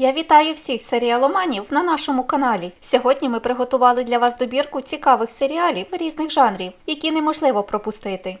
Я вітаю всіх серіаломанів на нашому каналі. Сьогодні ми приготували для вас добірку цікавих серіалів різних жанрів, які неможливо пропустити.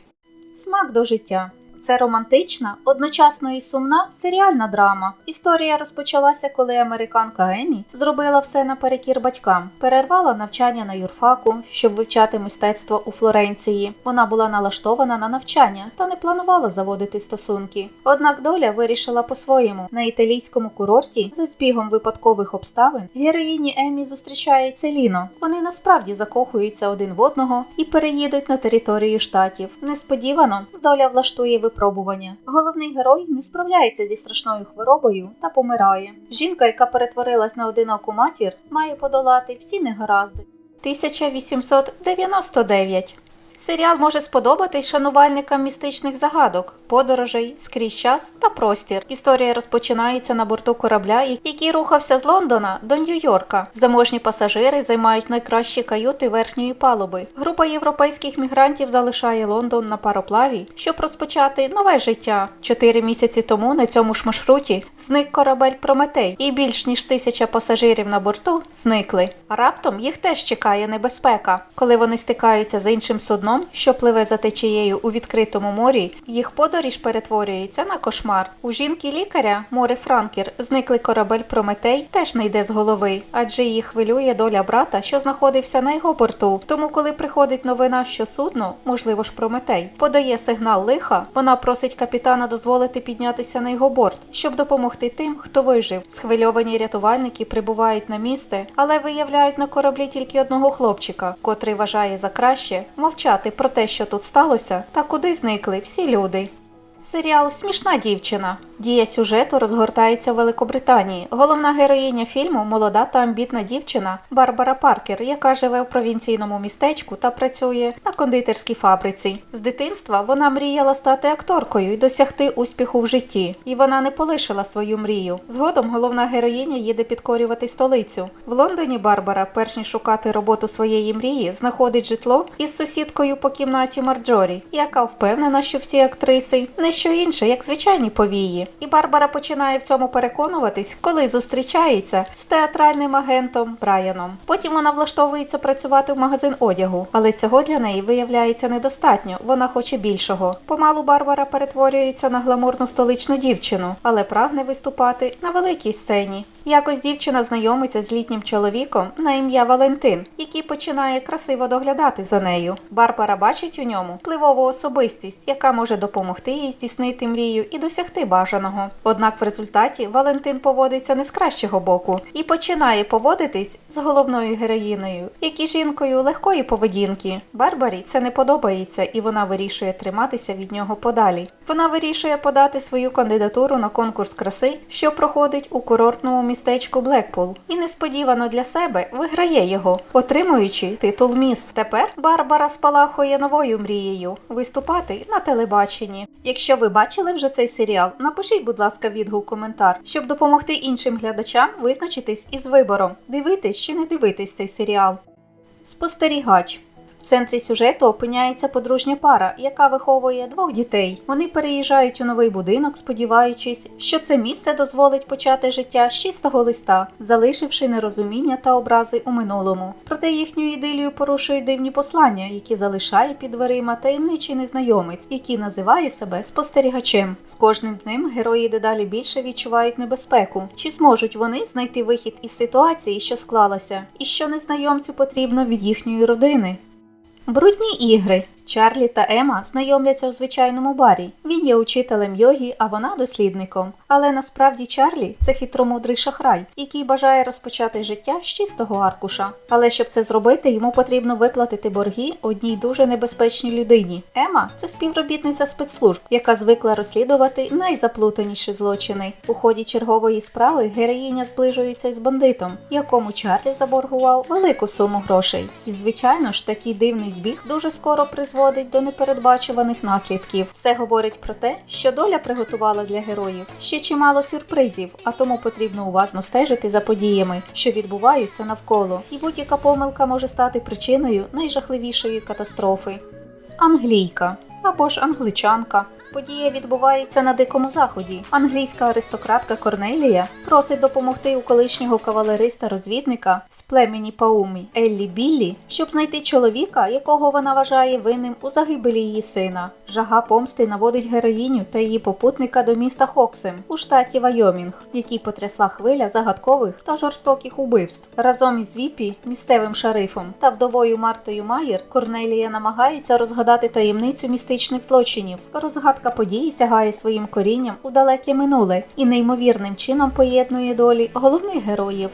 Смак до життя. Це романтична, одночасно і сумна серіальна драма. Історія розпочалася, коли американка Емі зробила все наперекір батькам, перервала навчання на юрфаку, щоб вивчати мистецтво у Флоренції. Вона була налаштована на навчання та не планувала заводити стосунки. Однак доля вирішила по-своєму на італійському курорті за збігом випадкових обставин героїні Емі зустрічається Ліно. Вони насправді закохуються один в одного і переїдуть на територію штатів. Несподівано доля влаштує випробування. Головний герой не справляється зі страшною хворобою та помирає. Жінка, яка перетворилась на одиноку матір, має подолати всі негаразди. 1899 Серіал може сподобатись шанувальникам містичних загадок, подорожей, скрізь час та простір. Історія розпочинається на борту корабля, який рухався з Лондона до Нью-Йорка. Заможні пасажири займають найкращі каюти верхньої палуби. Група європейських мігрантів залишає Лондон на пароплаві, щоб розпочати нове життя. Чотири місяці тому на цьому ж маршруті зник корабель Прометей, і більш ніж тисяча пасажирів на борту зникли. А раптом їх теж чекає небезпека. Коли вони стикаються з іншим судном, що пливе за течією у відкритому морі, їх подорож перетворюється на кошмар. У жінки лікаря Море Франкер зниклий корабель Прометей теж не йде з голови, адже її хвилює доля брата, що знаходився на його борту. Тому, коли приходить новина, що судно, можливо ж Прометей, подає сигнал лиха, вона просить капітана дозволити піднятися на його борт, щоб допомогти тим, хто вижив. Схвильовані рятувальники прибувають на місце, але виявляють на кораблі тільки одного хлопчика, котрий вважає за краще мовчати про те, що тут сталося, та куди зникли всі люди. Серіал Смішна дівчина. Дія сюжету розгортається в Великобританії. Головна героїня фільму молода та амбітна дівчина Барбара Паркер, яка живе в провінційному містечку та працює на кондитерській фабриці. З дитинства вона мріяла стати акторкою і досягти успіху в житті. І вона не полишила свою мрію. Згодом головна героїня їде підкорювати столицю. В Лондоні Барбара, перш ніж шукати роботу своєї мрії, знаходить житло із сусідкою по кімнаті Марджорі, яка впевнена, що всі актриси не що інше, як звичайні повії. І Барбара починає в цьому переконуватись, коли зустрічається з театральним агентом Брайаном. Потім вона влаштовується працювати в магазин одягу, але цього для неї виявляється недостатньо. Вона хоче більшого. Помалу Барбара перетворюється на гламурну столичну дівчину, але прагне виступати на великій сцені. Якось дівчина знайомиться з літнім чоловіком на ім'я Валентин, який починає красиво доглядати за нею. Барбара бачить у ньому впливову особистість, яка може допомогти їй здійснити мрію і досягти бажаного. Однак в результаті Валентин поводиться не з кращого боку і починає поводитись з головною героїною, як і жінкою легкої поведінки. Барбарі це не подобається, і вона вирішує триматися від нього подалі. Вона вирішує подати свою кандидатуру на конкурс краси, що проходить у курортному містечку Блекпул, і несподівано для себе виграє його, отримуючи титул міс. Тепер Барбара спалахує новою мрією виступати на телебаченні. Якщо ви бачили вже цей серіал, напишіть, будь ласка, відгук коментар, щоб допомогти іншим глядачам визначитись із вибором, дивитись чи не дивитись цей серіал. Спостерігач. В центрі сюжету опиняється подружня пара, яка виховує двох дітей. Вони переїжджають у новий будинок, сподіваючись, що це місце дозволить почати життя з чистого листа, залишивши нерозуміння та образи у минулому. Проте їхню ідилію порушують дивні послання, які залишає під дверима таємничий незнайомець, який називає себе спостерігачем. З кожним днем герої дедалі більше відчувають небезпеку. Чи зможуть вони знайти вихід із ситуації, що склалася, і що незнайомцю потрібно від їхньої родини? Брудні ігри. Чарлі та Ема знайомляться у звичайному барі. Він є учителем йогі, а вона дослідником. Але насправді Чарлі це хитромудрий шахрай, який бажає розпочати життя з чистого аркуша. Але щоб це зробити, йому потрібно виплатити борги одній дуже небезпечній людині. Ема це співробітниця спецслужб, яка звикла розслідувати найзаплутаніші злочини. У ході чергової справи героїня зближується із бандитом, якому Чарлі заборгував велику суму грошей. І звичайно ж, такий дивний збіг дуже скоро призводить до непередбачуваних наслідків. Все говорить про те, що доля приготувала для героїв ще чимало сюрпризів, а тому потрібно уважно стежити за подіями, що відбуваються навколо, і будь-яка помилка може стати причиною найжахливішої катастрофи. Англійка або ж англичанка. Подія відбувається на дикому заході. Англійська аристократка Корнелія просить допомогти у колишнього кавалериста-розвідника з племені Паумі Еллі Біллі, щоб знайти чоловіка, якого вона вважає винним у загибелі її сина. Жага помсти наводить героїню та її попутника до міста Хоксем у штаті Вайомінг, який потрясла хвиля загадкових та жорстоких убивств. Разом із Віпі, місцевим шерифом та вдовою Мартою Майер, Корнелія намагається розгадати таємницю містичних злочинів. Розгадка події сягає своїм корінням у далеке минуле і неймовірним чином поєднує долі головних героїв.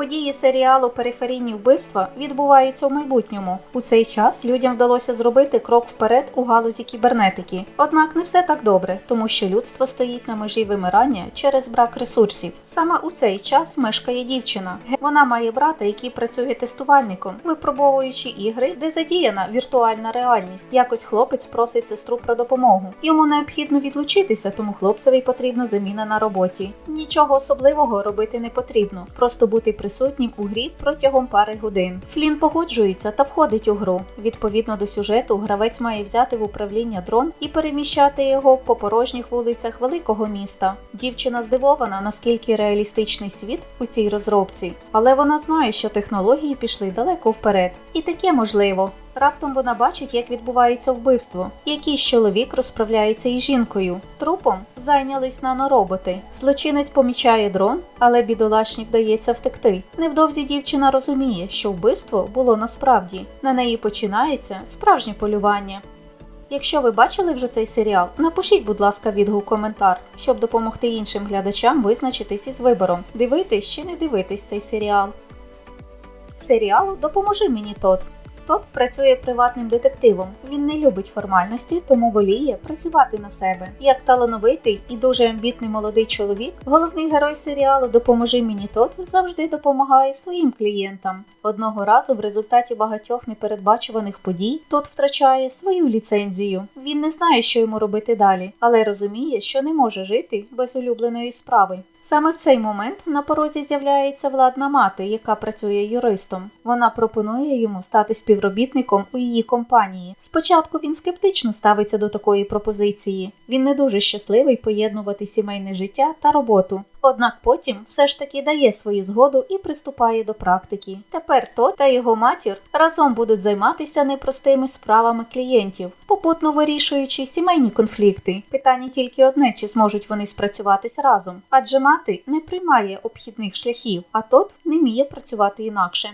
Події серіалу Периферійні вбивства відбуваються в майбутньому. У цей час людям вдалося зробити крок вперед у галузі кібернетики. Однак не все так добре, тому що людство стоїть на межі вимирання через брак ресурсів. Саме у цей час мешкає дівчина. Вона має брата, який працює тестувальником, випробовуючи ігри, де задіяна віртуальна реальність. Якось хлопець просить сестру про допомогу. Йому необхідно відлучитися, тому хлопцеві потрібна заміна на роботі. Нічого особливого робити не потрібно, просто бути присутнім у грі протягом пари годин. Флін погоджується та входить у гру. Відповідно до сюжету, гравець має взяти в управління дрон і переміщати його по порожніх вулицях великого міста. Дівчина здивована, наскільки реалістичний світ у цій розробці, але вона знає, що технології пішли далеко вперед, і таке можливо. Раптом вона бачить, як відбувається вбивство. Якийсь чоловік розправляється із жінкою. Трупом зайнялись нанороботи. Злочинець помічає дрон, але бідолашні вдається втекти. Невдовзі дівчина розуміє, що вбивство було насправді. На неї починається справжнє полювання. Якщо ви бачили вже цей серіал, напишіть, будь ласка, відгук коментар, щоб допомогти іншим глядачам визначитись із вибором, дивитись чи не дивитись цей серіал. Серіал Допоможи мені Тот. Тот працює приватним детективом. Він не любить формальності, тому воліє працювати на себе. Як талановитий і дуже амбітний молодий чоловік, головний герой серіалу Допоможи мені Тот завжди допомагає своїм клієнтам. Одного разу, в результаті багатьох непередбачуваних подій, тот втрачає свою ліцензію. Він не знає, що йому робити далі, але розуміє, що не може жити без улюбленої справи. Саме в цей момент на порозі з'являється владна мати, яка працює юристом. Вона пропонує йому стати співробітником у її компанії. Спочатку він скептично ставиться до такої пропозиції. Він не дуже щасливий поєднувати сімейне життя та роботу. Однак потім все ж таки дає свою згоду і приступає до практики. Тепер то та його матір разом будуть займатися непростими справами клієнтів, попутно вирішуючи сімейні конфлікти. Питання тільки одне: чи зможуть вони спрацюватись разом, адже мати не приймає обхідних шляхів, а тот не вміє працювати інакше.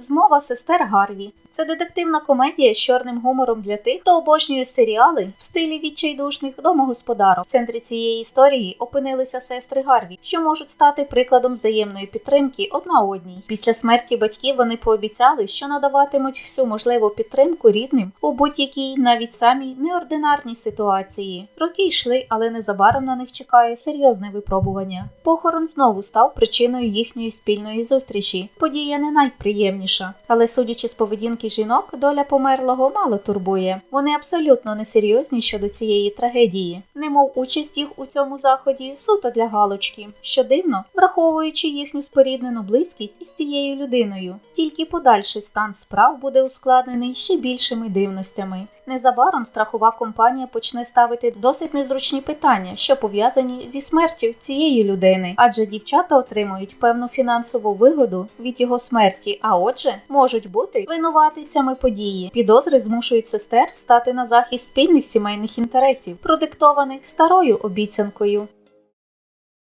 Змова сестер Гарві це детективна комедія з чорним гумором для тих, хто обожнює серіали в стилі відчайдушних домогосподарок. В центрі цієї історії опинилися сестри Гарві, що можуть стати прикладом взаємної підтримки одна одній. Після смерті батьків вони пообіцяли, що надаватимуть всю можливу підтримку рідним у будь-якій, навіть самій неординарній ситуації. Роки йшли, але незабаром на них чекає серйозне випробування. Похорон знову став причиною їхньої спільної зустрічі. Подія не найприємніша, але судячи з поведінки жінок, доля померлого мало турбує. Вони абсолютно несерйозні щодо цієї трагедії, немов участь їх у цьому заході суто для галочки, що дивно, враховуючи їхню споріднену близькість із цією людиною. Тільки подальший стан справ буде ускладнений ще більшими дивностями. Незабаром страхова компанія почне ставити досить незручні питання, що пов'язані зі смертю цієї людини, адже дівчата отримують певну фінансову вигоду від його смерті, а отже, можуть бути винуватицями події. Підозри змушують сестер стати на захист спільних сімейних інтересів, продиктованих старою обіцянкою.